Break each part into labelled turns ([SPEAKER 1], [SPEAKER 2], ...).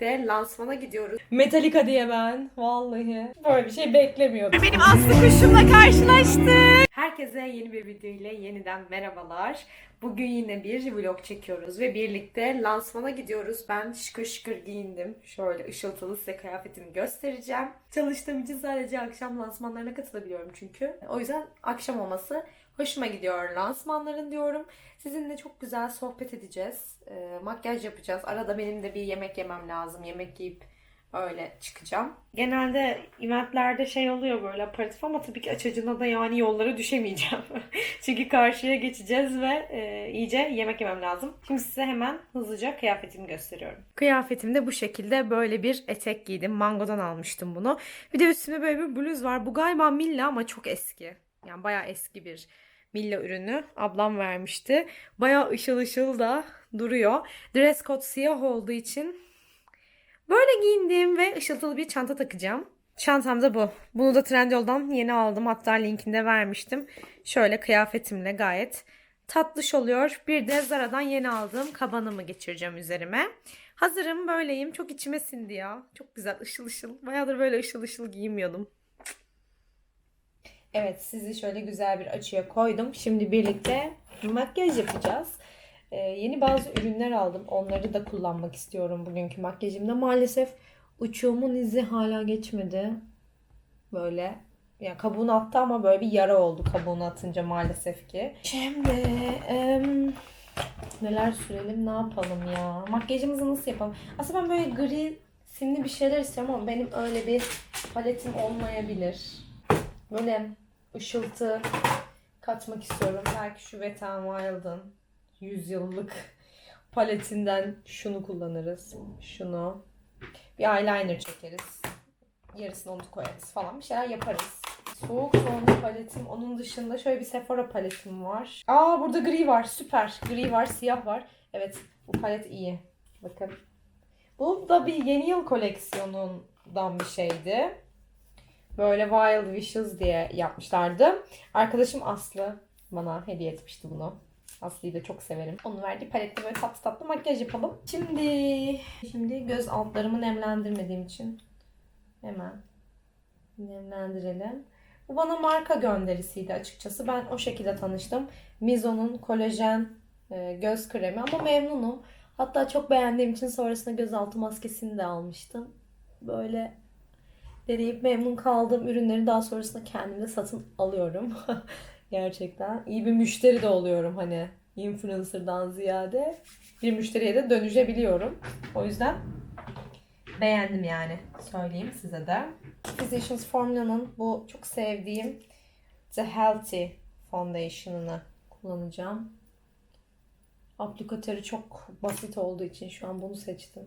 [SPEAKER 1] birlikte lansmana gidiyoruz.
[SPEAKER 2] Metallica diye ben. Vallahi. Böyle bir şey beklemiyordum.
[SPEAKER 1] Benim Aslı kuşumla karşılaştık. Herkese yeni bir video ile yeniden merhabalar. Bugün yine bir vlog çekiyoruz ve birlikte lansmana gidiyoruz. Ben şıkır şıkır giyindim. Şöyle ışıltılı size kıyafetimi göstereceğim. Çalıştığım için sadece akşam lansmanlarına katılabiliyorum çünkü. O yüzden akşam olması hoşuma gidiyor lansmanların diyorum. Sizinle çok güzel sohbet edeceğiz. Ee, makyaj yapacağız. Arada benim de bir yemek yemem lazım. Yemek yiyip öyle çıkacağım. Genelde eventlerde şey oluyor böyle aparatif ama tabii ki açıcına da yani yollara düşemeyeceğim. Çünkü karşıya geçeceğiz ve e, iyice yemek yemem lazım. Şimdi size hemen hızlıca kıyafetimi gösteriyorum. Kıyafetimde bu şekilde böyle bir etek giydim. Mango'dan almıştım bunu. Bir de üstümde böyle bir bluz var. Bu galiba Milla ama çok eski. Yani bayağı eski bir Milla ürünü. Ablam vermişti. Bayağı ışıl ışıl da duruyor. Dress code siyah olduğu için Böyle giyindim ve ışıltılı bir çanta takacağım. Çantam da bu. Bunu da Trendyol'dan yeni aldım. Hatta linkini de vermiştim. Şöyle kıyafetimle gayet tatlış oluyor. Bir de Zara'dan yeni aldığım kabanımı geçireceğim üzerime. Hazırım böyleyim. Çok içime sindi ya. Çok güzel ışıl ışıl. Bayağıdır böyle ışıl ışıl giyinmiyordum. Evet sizi şöyle güzel bir açıya koydum. Şimdi birlikte makyaj yapacağız. Ee, yeni bazı ürünler aldım. Onları da kullanmak istiyorum bugünkü makyajımda. Maalesef uçuğumun izi hala geçmedi. Böyle yani kabuğunu attı ama böyle bir yara oldu kabuğunu atınca maalesef ki. Şimdi em, neler sürelim ne yapalım ya? Makyajımızı nasıl yapalım? Aslında ben böyle gri simli bir şeyler istiyorum ama benim öyle bir paletim olmayabilir. Böyle ışıltı katmak istiyorum. Belki şu Wet n Wild'ın 100 yıllık paletinden şunu kullanırız. Şunu. Bir eyeliner çekeriz. Yarısını onu koyarız falan. Bir şeyler yaparız. Soğuk tonlu paletim. Onun dışında şöyle bir Sephora paletim var. Aa burada gri var. Süper. Gri var, siyah var. Evet bu palet iyi. Bakın. Bu da bir yeni yıl koleksiyonundan bir şeydi. Böyle Wild Wishes diye yapmışlardı. Arkadaşım Aslı bana hediye etmişti bunu. Aslı'yı da çok severim. Onun verdiği palette böyle tatlı tatlı makyaj yapalım. Şimdi şimdi göz altlarımı nemlendirmediğim için hemen nemlendirelim. Bu bana marka gönderisiydi açıkçası. Ben o şekilde tanıştım. Mizo'nun kolajen e, göz kremi ama memnunum. Hatta çok beğendiğim için sonrasında gözaltı maskesini de almıştım. Böyle deneyip memnun kaldığım ürünleri daha sonrasında kendimde satın alıyorum. Gerçekten. iyi bir müşteri de oluyorum hani influencer'dan ziyade. Bir müşteriye de dönüşebiliyorum. O yüzden beğendim yani. Söyleyeyim size de. Physicians Formula'nın bu çok sevdiğim The Healthy Foundation'ını kullanacağım. Aplikatörü çok basit olduğu için şu an bunu seçtim.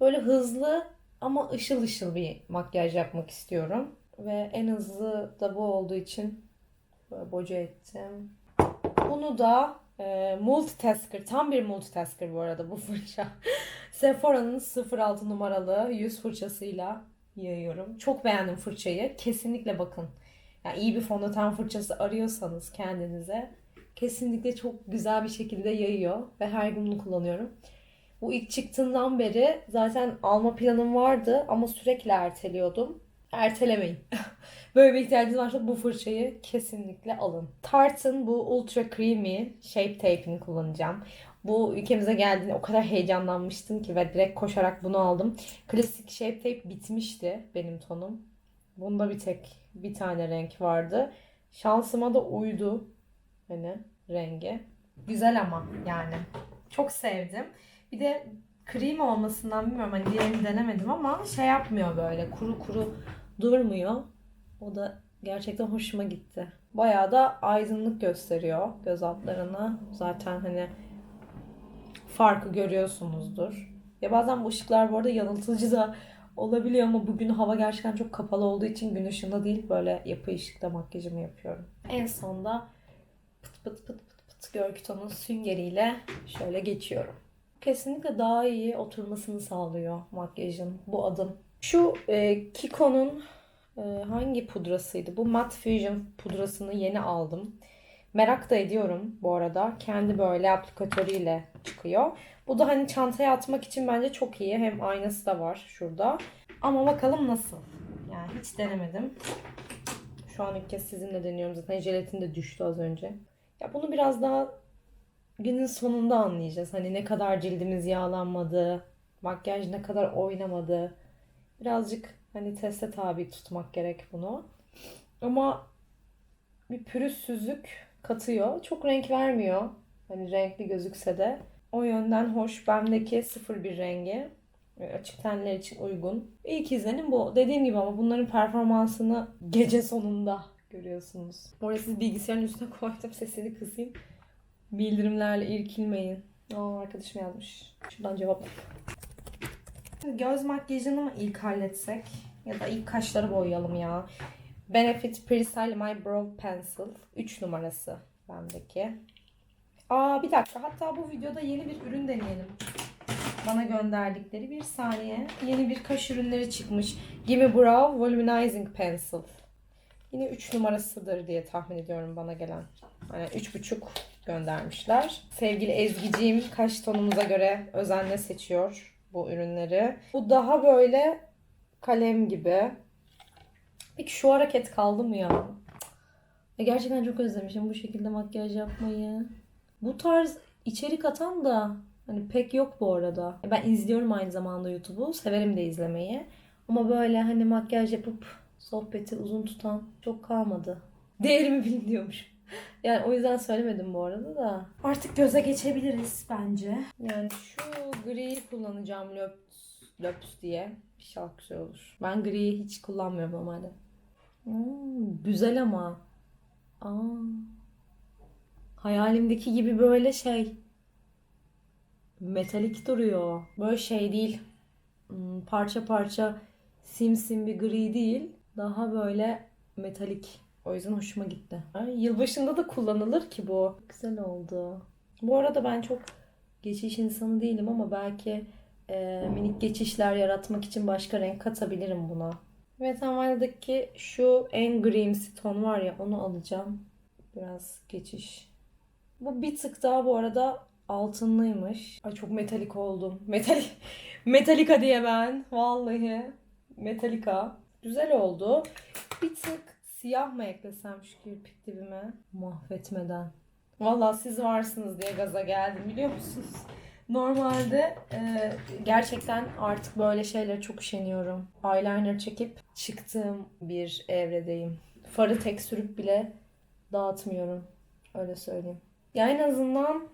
[SPEAKER 1] Böyle hızlı ama ışıl ışıl bir makyaj yapmak istiyorum. Ve en hızlı da bu olduğu için Böyle boca ettim. Bunu da e, multitasker, tam bir multitasker bu arada bu fırça. Sephora'nın 06 numaralı yüz fırçasıyla yayıyorum. Çok beğendim fırçayı. Kesinlikle bakın. Yani iyi bir fondöten fırçası arıyorsanız kendinize kesinlikle çok güzel bir şekilde yayıyor ve her gün bunu kullanıyorum. Bu ilk çıktığından beri zaten alma planım vardı ama sürekli erteliyordum. Ertelemeyin. Böyle bir ihtiyacınız varsa bu fırçayı kesinlikle alın. Tarte'ın bu Ultra Creamy Shape Tape'ini kullanacağım. Bu ülkemize geldiğinde o kadar heyecanlanmıştım ki ve direkt koşarak bunu aldım. Klasik Shape Tape bitmişti benim tonum. Bunda bir tek bir tane renk vardı. Şansıma da uydu. Hani rengi. Güzel ama yani. Çok sevdim. Bir de krem olmasından bilmiyorum hani diğerini denemedim ama şey yapmıyor böyle kuru kuru durmuyor. O da gerçekten hoşuma gitti. Bayağı da aydınlık gösteriyor göz altlarına. Zaten hani farkı görüyorsunuzdur. Ya bazen bu ışıklar bu arada yanıltıcı da olabiliyor ama bugün hava gerçekten çok kapalı olduğu için gün ışığında değil böyle yapı ışıkta makyajımı yapıyorum. En sonda pıt pıt pıt pıt pıt Görküton'un süngeriyle şöyle geçiyorum. Kesinlikle daha iyi oturmasını sağlıyor makyajın bu adım. Şu e, Kiko'nun e, hangi pudrasıydı? Bu Matte Fusion pudrasını yeni aldım. Merak da ediyorum bu arada. Kendi böyle aplikatörüyle çıkıyor. Bu da hani çantaya atmak için bence çok iyi. Hem aynası da var şurada. Ama bakalım nasıl. Yani hiç denemedim. Şu an ilk kez sizinle deniyorum zaten. Jelatin de düştü az önce. Ya bunu biraz daha günün sonunda anlayacağız. Hani ne kadar cildimiz yağlanmadı, makyaj ne kadar oynamadı. Birazcık hani teste tabi tutmak gerek bunu. Ama bir pürüzsüzlük katıyor. Çok renk vermiyor. Hani renkli gözükse de. O yönden hoş. Bendeki 01 rengi. E, Açık tenler için uygun. İlk izlenim bu. Dediğim gibi ama bunların performansını gece sonunda görüyorsunuz. Oraya siz bilgisayarın üstüne koydum. Sesini kısayım. Bildirimlerle irkilmeyin. Aa arkadaşım yazmış. Şuradan cevap. Göz makyajını mı ilk halletsek? Ya da ilk kaşları boyayalım ya. Benefit Pre-Style My Brow Pencil. 3 numarası bendeki. Aa bir dakika. Hatta bu videoda yeni bir ürün deneyelim. Bana gönderdikleri bir saniye. Yeni bir kaş ürünleri çıkmış. Gimme Brow Volumizing Pencil. Yine 3 numarasıdır diye tahmin ediyorum bana gelen. Yani 3,5 göndermişler. Sevgili Ezgi'ciğim kaş tonumuza göre özenle seçiyor bu ürünleri. Bu daha böyle kalem gibi. Peki şu hareket kaldı mı ya? Ya Gerçekten çok özlemişim bu şekilde makyaj yapmayı. Bu tarz içerik atan da hani pek yok bu arada. Ben izliyorum aynı zamanda YouTube'u. Severim de izlemeyi. Ama böyle hani makyaj yapıp sohbeti uzun tutan çok kalmadı. Değerimi bilin diyormuş. Yani o yüzden söylemedim bu arada da. Artık göze geçebiliriz bence. Yani şu griyi kullanacağım löps, löps diye. İnşallah güzel olur. Ben griyi hiç kullanmıyorum normalde. Hmm, güzel ama. Aa. Hayalimdeki gibi böyle şey. Metalik duruyor. Böyle şey değil. Hmm, Parça parça simsim bir gri değil. Daha böyle metalik. O yüzden hoşuma gitti. Ay, yılbaşında da kullanılır ki bu. Güzel oldu. Bu arada ben çok geçiş insanı değilim ama belki e, minik geçişler yaratmak için başka renk katabilirim buna. Ve Tamal'daki şu en grimsi ton var ya onu alacağım. Biraz geçiş. Bu bir tık daha bu arada altınlıymış. Ay çok metalik oldum. Metalik Metallica diye ben. Vallahi. Metallica. Güzel oldu. Bir tık siyah mı eklesem şu kirpik dibime? Mahvetmeden. Vallahi siz varsınız diye gaza geldim biliyor musunuz? Normalde e, gerçekten artık böyle şeylere çok üşeniyorum. Eyeliner çekip çıktığım bir evredeyim. Farı tek sürüp bile dağıtmıyorum. Öyle söyleyeyim. Ya en azından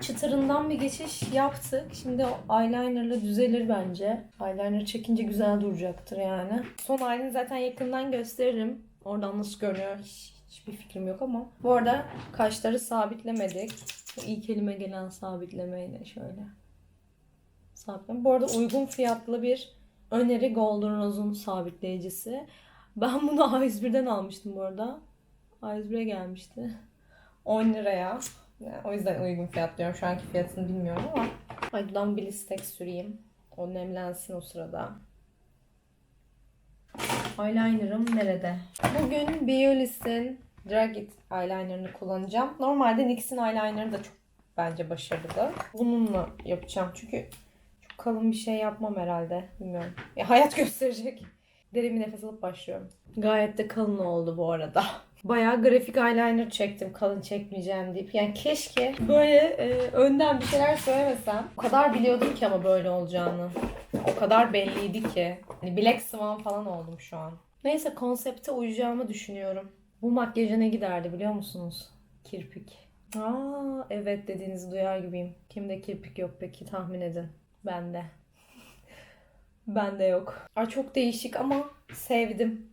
[SPEAKER 1] çıtırından bir geçiş yaptık. Şimdi o eyelinerla düzelir bence. Eyeliner çekince güzel duracaktır yani. Son halini zaten yakından gösteririm. Oradan nasıl görünüyor hiç, hiçbir fikrim yok ama. Bu arada kaşları sabitlemedik. Bu ilk elime gelen sabitlemeyle şöyle. Sabitleme. Bu arada uygun fiyatlı bir öneri Golden Rose'un sabitleyicisi. Ben bunu A101'den almıştım bu arada. A101'e gelmişti. 10 liraya. Yani o yüzden uygun fiyat diyorum. Şu anki fiyatını bilmiyorum ama. Hadi buradan bir listek süreyim. O nemlensin o sırada. Eyeliner'ım nerede? Bugün Biolis'in Drag It eyeliner'ını kullanacağım. Normalde NYX'in eyeliner'ı da çok bence başarılı. Bununla yapacağım çünkü çok kalın bir şey yapmam herhalde. Bilmiyorum. Ya hayat gösterecek. Derin bir nefes alıp başlıyorum. Gayet de kalın oldu bu arada. Bayağı grafik eyeliner çektim kalın çekmeyeceğim deyip. Yani keşke böyle e, önden bir şeyler söylemesem. O kadar biliyordum ki ama böyle olacağını. O kadar belliydi ki. Hani Black Swan falan oldum şu an. Neyse konsepte uyacağımı düşünüyorum. Bu makyaja ne giderdi biliyor musunuz? Kirpik. Aa evet dediğinizi duyar gibiyim. Kimde kirpik yok peki tahmin edin. Bende. Bende yok. Ay çok değişik ama sevdim.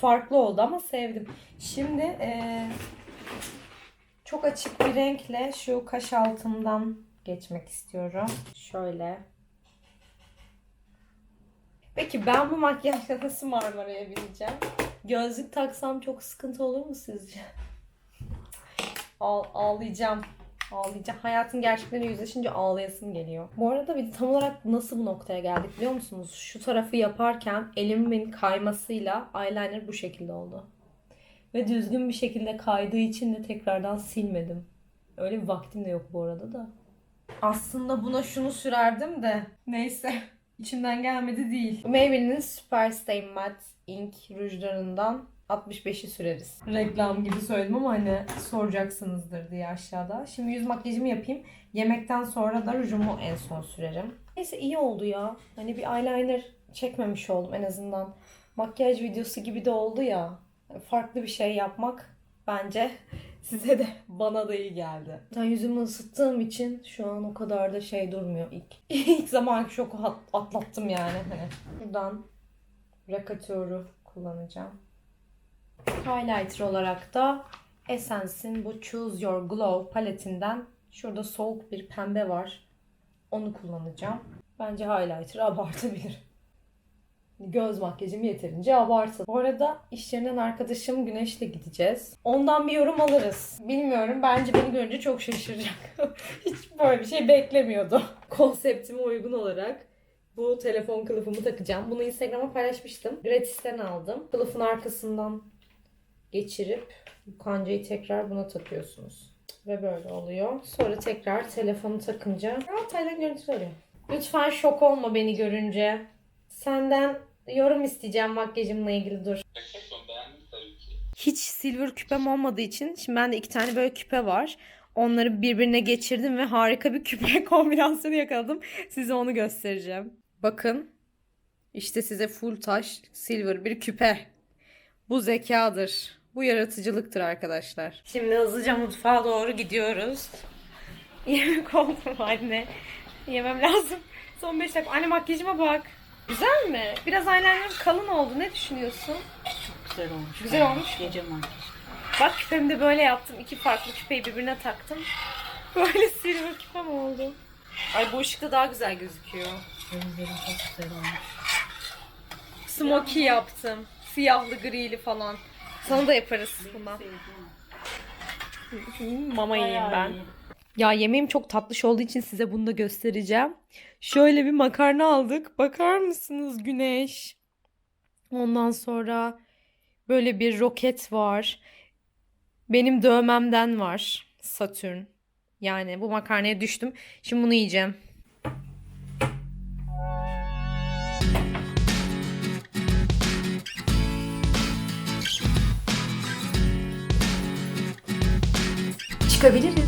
[SPEAKER 1] Farklı oldu ama sevdim. Şimdi eee, çok açık bir renkle şu kaş altından geçmek istiyorum. Şöyle. Peki ben bu makyajla nasıl Marmara'ya bineceğim? Gözlük taksam çok sıkıntı olur mu sizce? Ağ- ağlayacağım. Ağlayacağım. Hayatın gerçekleriyle yüzleşince ağlayasım geliyor. Bu arada bir de tam olarak nasıl bu noktaya geldik biliyor musunuz? Şu tarafı yaparken elimin kaymasıyla eyeliner bu şekilde oldu. Ve düzgün bir şekilde kaydığı için de tekrardan silmedim. Öyle bir vaktim de yok bu arada da. Aslında buna şunu sürerdim de. Neyse. İçimden gelmedi değil. Maybelline'in Superstay Matte Ink rujlarından 65'i süreriz. Reklam gibi söyledim ama hani soracaksınızdır diye aşağıda. Şimdi yüz makyajımı yapayım. Yemekten sonra da rujumu en son sürerim. Neyse iyi oldu ya. Hani bir eyeliner çekmemiş oldum en azından. Makyaj videosu gibi de oldu ya. Farklı bir şey yapmak bence size de bana da iyi geldi. Ben yüzümü ısıttığım için şu an o kadar da şey durmuyor ilk. İlk zamanki şoku at- atlattım yani. Hani. Buradan Rakatörü kullanacağım. Highlighter olarak da Essence'in bu Choose Your Glow paletinden şurada soğuk bir pembe var. Onu kullanacağım. Bence highlighter abartabilir. Göz makyajım yeterince abartı. Bu arada iş yerinden arkadaşım Güneş'le gideceğiz. Ondan bir yorum alırız. Bilmiyorum. Bence beni görünce çok şaşıracak. Hiç böyle bir şey beklemiyordu. Konseptime uygun olarak bu telefon kılıfımı takacağım. Bunu Instagram'a paylaşmıştım. Gratis'ten aldım. Kılıfın arkasından geçirip kancayı tekrar buna takıyorsunuz. Ve böyle oluyor. Sonra tekrar telefonu takınca ya Tayland görüntüsü oluyor. Lütfen şok olma beni görünce. Senden yorum isteyeceğim makyajımla ilgili dur. Hiç silver küpem olmadığı için şimdi bende iki tane böyle küpe var. Onları birbirine geçirdim ve harika bir küpe kombinasyonu yakaladım. Size onu göstereceğim. Bakın. İşte size full taş silver bir küpe. Bu zekadır. Bu yaratıcılıktır arkadaşlar. Şimdi hızlıca mutfağa doğru gidiyoruz. Yemek oldu mu anne? Yemem lazım. Son 5 dakika. Anne makyajıma bak. Güzel mi? Biraz eyelinerim kalın oldu. Ne düşünüyorsun?
[SPEAKER 3] Güzel olmuş.
[SPEAKER 1] Güzel olmuş.
[SPEAKER 3] Gece makyaj.
[SPEAKER 1] Bak küpemi de böyle yaptım. İki farklı küpeyi birbirine taktım. Böyle silver küpem oldu. Ay bu ışıkta daha güzel gözüküyor.
[SPEAKER 3] Gözlerim çok güzel olmuş.
[SPEAKER 1] Smoky yaptım. Siyahlı grili falan. Sana da yaparız bundan. Mama yiyeyim ben. Ya yemeğim çok tatlış olduğu için size bunu da göstereceğim. Şöyle bir makarna aldık. Bakar mısınız güneş? Ondan sonra böyle bir roket var. Benim dövmemden var. Satürn. Yani bu makarnaya düştüm. Şimdi bunu yiyeceğim. Çıkabiliriz.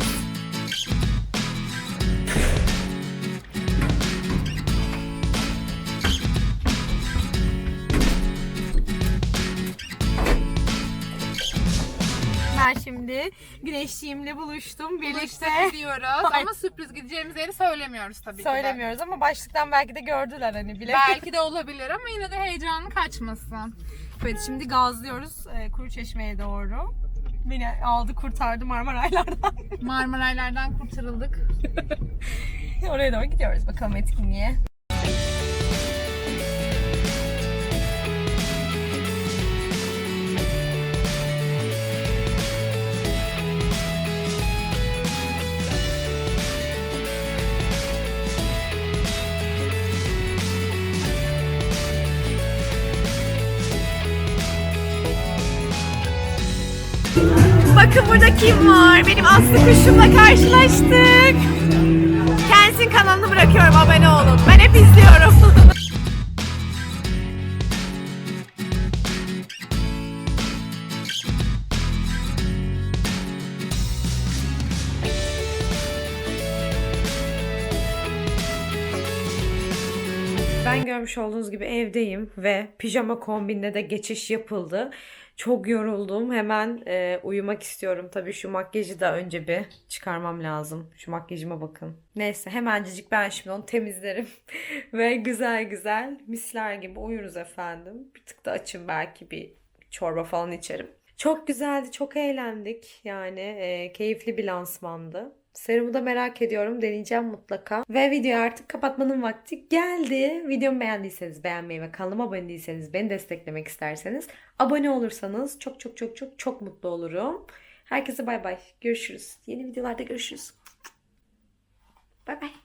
[SPEAKER 2] Ben şimdi güneşliğimle buluştum. Birlikte
[SPEAKER 4] gidiyoruz ama sürpriz gideceğimiz yeri söylemiyoruz tabii ki de.
[SPEAKER 2] söylemiyoruz ama başlıktan belki de gördüler hani bile.
[SPEAKER 4] Belki de olabilir ama yine de heyecanı kaçmasın.
[SPEAKER 2] Evet şimdi gazlıyoruz e, Kuru Çeşme'ye doğru. Beni aldı kurtardı Marmaraylardan.
[SPEAKER 4] Marmaraylardan kurtarıldık.
[SPEAKER 2] Oraya doğru gidiyoruz bakalım etkinliğe. Burada kim var? Benim Aslı kuşumla karşılaştık. Kendisinin kanalını bırakıyorum abone olun. Ben hep izliyorum.
[SPEAKER 1] Ben görmüş olduğunuz gibi evdeyim ve pijama kombinle de geçiş yapıldı. Çok yoruldum. Hemen e, uyumak istiyorum. Tabii şu makyajı da önce bir çıkarmam lazım. Şu makyajıma bakın. Neyse hemencik ben şimdi onu temizlerim. ve güzel güzel misler gibi uyuruz efendim. Bir tık da açım belki bir çorba falan içerim. Çok güzeldi, çok eğlendik. Yani e, keyifli bir lansmandı. Serumu da merak ediyorum. Deneyeceğim mutlaka. Ve videoyu artık kapatmanın vakti geldi. Videomu beğendiyseniz beğenmeyi ve kanalıma abone değilseniz beni desteklemek isterseniz abone olursanız çok çok çok çok çok mutlu olurum. Herkese bay bay. Görüşürüz. Yeni videolarda görüşürüz. Bay bay.